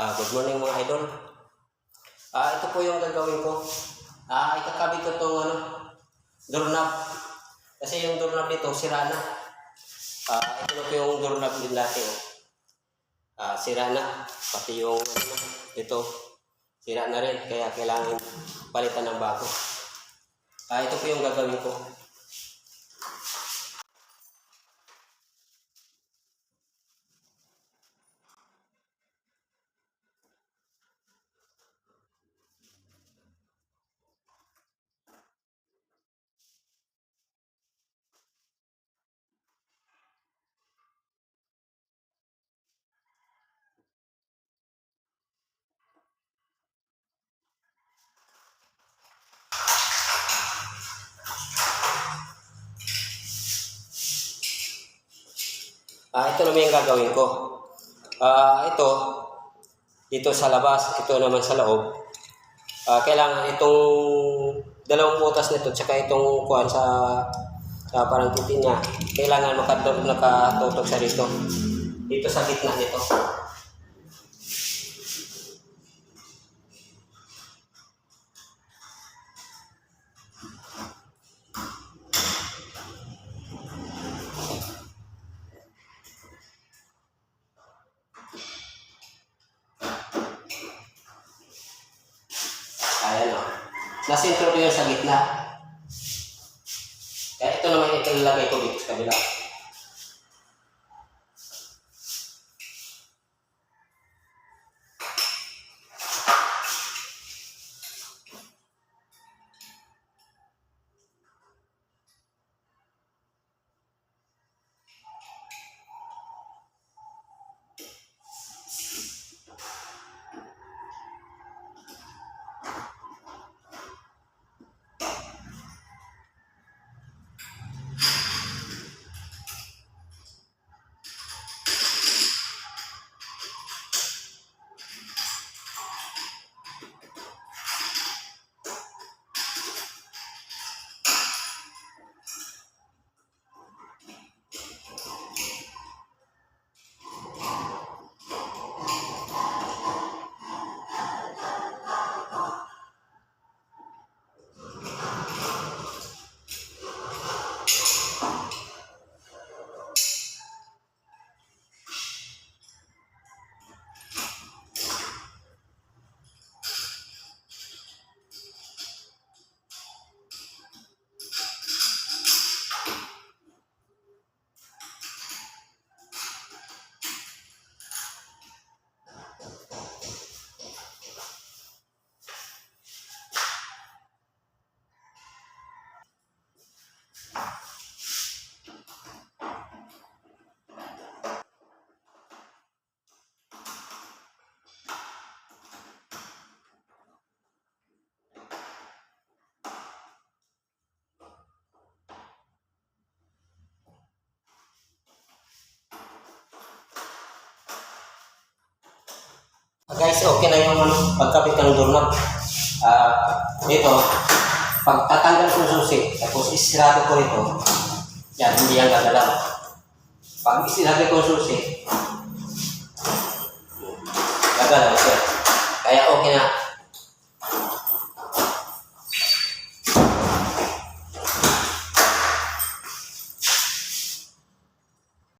Ah, good morning mga idol. Ah, ito po yung gagawin ko. Ah, ikakabit ko tong ano, doorknob. Kasi yung doorknob nito sira na. Ah, ito na po yung doorknob din dati. Oh. Ah, sira na. Pati yung ano, ito sira na rin. Kaya kailangan palitan ng bago. Ah, ito po yung gagawin ko. Ah, ito naman yung gagawin ko. Ah, ito, dito sa labas, ito naman sa loob. Ah, kailangan itong dalawang butas nito, tsaka itong kuhan sa sa parang titin niya, kailangan makatutok nakatutok sa dito. Dito sa gitna nito. Nasintro ko yun sa gitna. Kaya ito naman ilalagay ko dito sa kabila. Guys, okay na yung pagkapit ng doorknob. Ah, dito, pag tatanggal ko susi, tapos isirado ko rito, yan, hindi yan gagalaw. Pag isinagay ko susi, gagalaw siya. Kaya okay na.